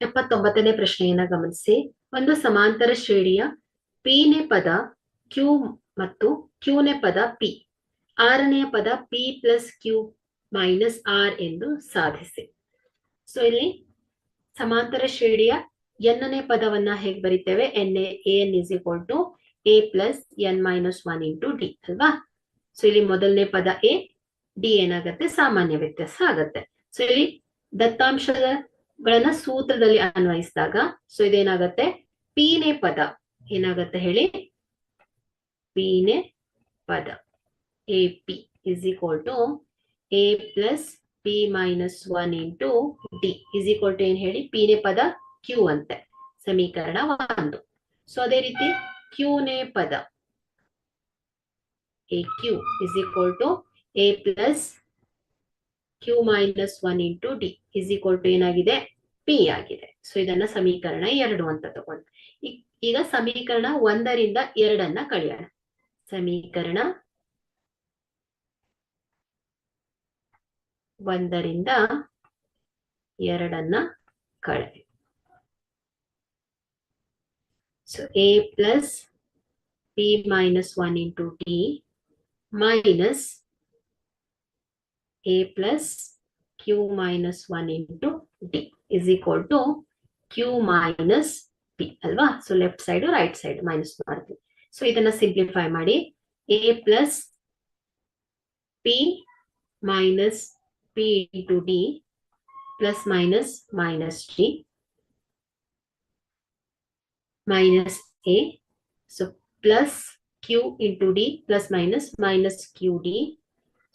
ಎಪ್ಪತ್ತೊಂಬತ್ತನೇ ಪ್ರಶ್ನೆಯನ್ನ ಗಮನಿಸಿ. ಒಂದು ಸಮಾಂತರ ಶ್ರೇಣಿಯ ಪಿನೇ ಪದ ಕ್ಯೂ ಮತ್ತು ಕ್ಯೂನೇ ಪದ ಪಿ ಆರನೆಯ ಪದ P plus Q minus R ಎಂದು ಸಾಧಿಸಿ. ಸೊ ಇಲ್ಲಿ ಸಮಾಂತರ ಶ್ರೇಣಿಯ ಎನ್ನನೇ ಪದವನ್ನ ಹೇಗೆ ಬರಿತೇವೆ? N N is equal to A plus N minus one into D ಅಲ್ವಾ? ಸೊ ಇಲ್ಲಿ ಮೊದಲನೇ ಪದ ಎ ಡಿ ಏನಾಗತ್ತೆ? ಸಾಮಾನ್ಯ ವ್ಯತ್ಯಾಸ ಆಗತ್ತೆ. ಸೊ ಇಲ್ಲಿ ದತ್ತಾಂಶಗಳನ್ನ ಸೂತ್ರದಲ್ಲಿ ಅನ್ವಯಿಸಿದಾಗ ಸೊ ಇದೇನಾಗತ್ತೆ? ಪೀನೆ ಪದ. ಏನಾಗತ್ತೆ ಹೇಳಿ? ಪೀನೆ ಪದ. A p is equal to a plus p minus one into d is equal to ಏನ್ ಹೇಳಿ? ಪೀನೆ ಪದ ಕ್ಯೂ ಅಂತೆ. ಸಮೀಕರಣ ಒಂದು. ಸೊ ಅದೇ ರೀತಿ ಕ್ಯೂನೇ ಪದ. A q is equal to a plus q minus one into d is equal to ಏನಾಗಿದೆ? ಪಿ ಆಗಿದೆ. ಸೊ ಇದನ್ನ ಸಮೀಕರಣ ಎರಡು ಅಂತ ತಗೊಂಡು. ಈಗ ಸಮೀಕರಣ ಒಂದರಿಂದ ಎರಡನ್ನ ಕಳೆಯೋಣ. ಸಮೀಕರಣ ಒಂದರಿಂದ ಎರಡನ್ನ ಕಳೆ so a plus p minus one into d minus a plus q minus one into d is equal to q minus p ಅಲ್ವಾ so left side right side minus ಮಾಡ್ತೀವಿ ಸೊ ಇದನ್ನ ಸಿಂಪ್ಲಿಫೈ ಮಾಡಿ a plus p minus p into d plus minus minus d minus A. So, plus Q into D plus minus minus QD.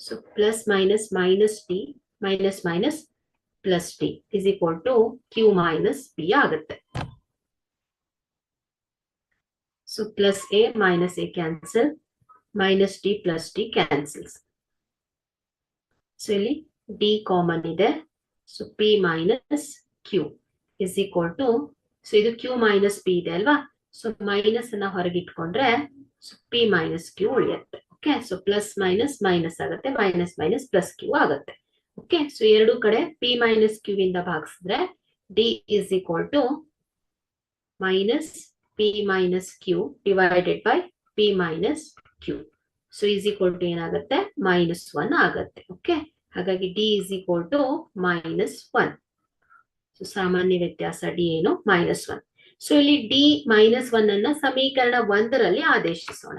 So plus minus minus t minus minus plus t is equal to Q minus P ಆಗುತ್ತೆ. So plus A minus A cancel minus t plus t cancels. So ಇಲ್ಲಿ D common ಇದೆ. So P minus Q is equal to so ಇದು q minus p ಇದೆ ಅಲ್ವಾ minus ಅನ್ನ ಹೊರಗಿಟ್ಕೊಂಡ್ರೆ so p minus q ಉಳಿಯುತ್ತೆ okay so plus minus minus ಆಗುತ್ತೆ minus minus plus Q ಆಗುತ್ತೆ. ಓಕೆ ಸೊ ಎರಡು ಕಡೆ ಪಿ ಮೈನಸ್ ಕ್ಯೂ ಇಂದ ಭಾಗಿಸಿದ್ರೆ d is equal to minus p minus q divided by p minus q so is equal to ಏನಾಗುತ್ತೆ? Minus one ಆಗುತ್ತೆ. Okay ಹಾಗಾಗಿ d is equal to minus one so ಸಾಮಾನ್ಯ ವ್ಯತ್ಯಾಸ D ಏನು? Minus one so ಇಲ್ಲಿ D minus one ಅನ್ನ ಸಮೀಕರಣ ಒಂದರಲ್ಲಿ ಆದೇಶಿಸೋಣ.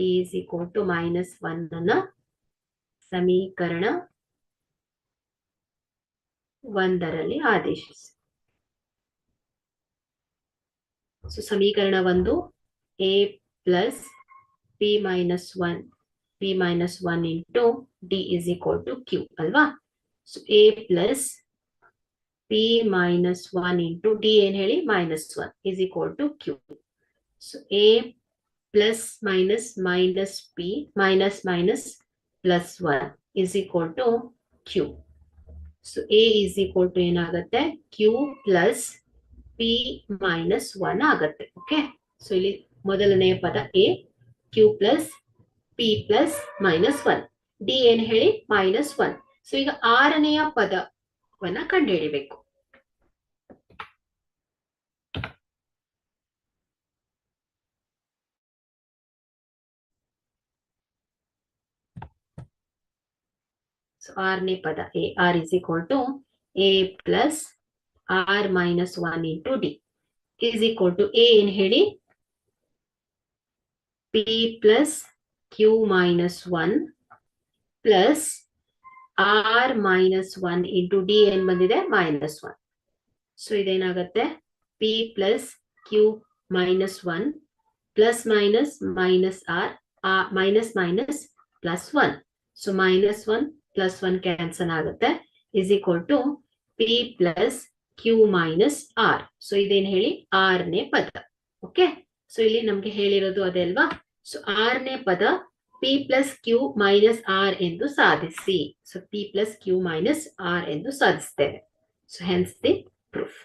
D is equal to minus one ಅನ್ನ ಸಮೀಕರಣ ಒಂದರಲ್ಲಿ ಆದೇಶಿಸಿ. ಸೊ ಸಮೀಕರಣ ಒಂದು a plus p minus one p minus one into d is equal to q ಅಲ್ವಾ? So a plus p minus one into d ಏನ್ ಹೇಳಿ? Minus one is equal to q so a plus minus minus p minus minus plus one is equal to q so a is equal to ಏನಾಗುತ್ತೆ? Q plus p minus one ಆಗತ್ತೆ. Okay so ಇಲ್ಲಿ ಮೊದಲನೆಯ ಪದ a q plus p plus minus one d ಏನ್ ಹೇಳಿ? Minus one so ಈಗ ಆರನೆಯ ಪದವನ್ನ ಕಂಡುಹಿಡಿಬೇಕು. ಆರನೇ ಪದ, a, r is equal to a plus r minus one into d is equal to a ಏನ್ ಹೇಳಿ? P plus q minus one plus r minus one into d ಏನ್ ಬಂದಿದೆ? Minus one so ಇದೇನಾಗತ್ತೆ? P plus q minus one plus minus minus r minus minus plus one so minus one plus one cancel ಆಗುತ್ತೆ. Is equal to p plus q minus r so ಇದೇನ್ ಹೇಳಿ? ಆರನೇ ಪದ. Okay so ಇಲ್ಲಿ ನಮ್ಗೆ ಹೇಳಿರೋದು ಅದೇ ಅಲ್ವಾ? ಸೊ ಆರನೇ ಪದ p plus q minus r ಎಂದು ಸಾಧಿಸಿ. So p plus q minus r ಎಂದು ಸಾಧಿಸ್ತೇವೆ. So hence the proof